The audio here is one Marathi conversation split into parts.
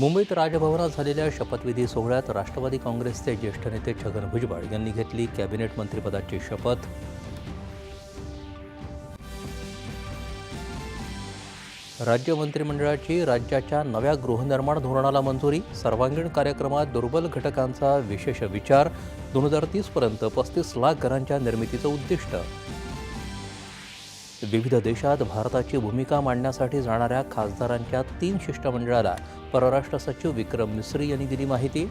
मुंबईत राजभवनात झालेल्या शपथविधी सोहळ्यात राष्ट्रवादी काँग्रेसचे ज्येष्ठ नेते छगन भुजबळ यांनी घेतली कॅबिनेट मंत्रिपदाची शपथ. राज्य मंत्रिमंडळाची राज्याच्या नव्या गृहनिर्माण धोरणाला मंजुरी सर्वांगीण कार्यक्रमात दुर्बल घटकांचा विशेष विचार दोन हजार तीसपर्यंत पस्तीस लाख घरांच्या निर्मितीचं उद्दिष्ट. विविध देशात भारताची भूमिका मांडण्यासाठी जाणाऱ्या खासदारांच्या तीन शिष्टमंडळाला परराष्ट्र सचिव विक्रम मिस्री यांनी दिली माहिती.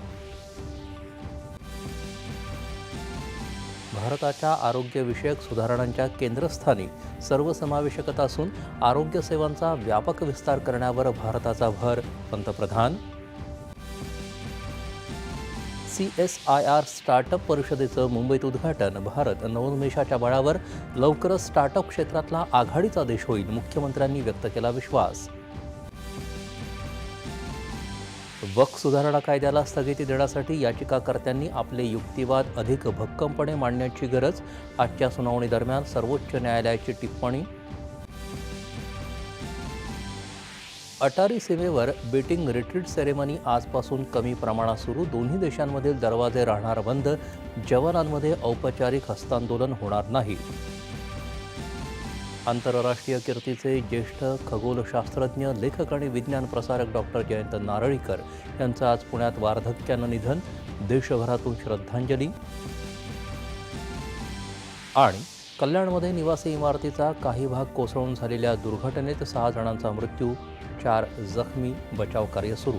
भारताच्या आरोग्यविषयक सुधारणांच्या केंद्रस्थानी सर्वसमावेशकता असून आरोग्य सेवांचा व्यापक विस्तार करण्यावर भारताचा भर. पंतप्रधान C S I R startup परिषदेचं मुंबईत उद्घाटन. भारत नवोन्मेषाच्या बळावर लवकरच स्टार्टअप क्षेत्रातला आघाडीचा देश होईल मुख्यमंत्र्यांनी व्यक्त केला विश्वास. वक सुधारणा कायद्याला स्थगिती देण्यासाठी याचिकाकर्त्यांनी आपले युक्तिवाद अधिक भक्कमपणे मांडण्याची गरज आजच्या सुनावणी दरम्यान सर्वोच्च न्यायालयाची टिप्पणी अटारी सीमेवर बेटिंग रिट्रीट सेरेमनी आजपासून कमी प्रमाणात सुरू. दोन्ही देशांमधील दरवाजे राहणार बंद. जवानांमध्ये औपचारिक हस्तांदोलन होणार नाही. आंतरराष्ट्रीय कीर्तीचे ज्येष्ठ खगोलशास्त्रज्ञ लेखक आणि विज्ञान प्रसारक डॉक्टर जयंत नारळीकर यांचं आज पुण्यात वार्धक्यानं निधन. देशभरातून श्रद्धांजली. आणि कल्याणमध्ये निवासी इमारतीचा काही भाग कोसळून झालेल्या दुर्घटनेत सहा जणांचा मृत्यू चार जखमी बचाव कार्य सुरू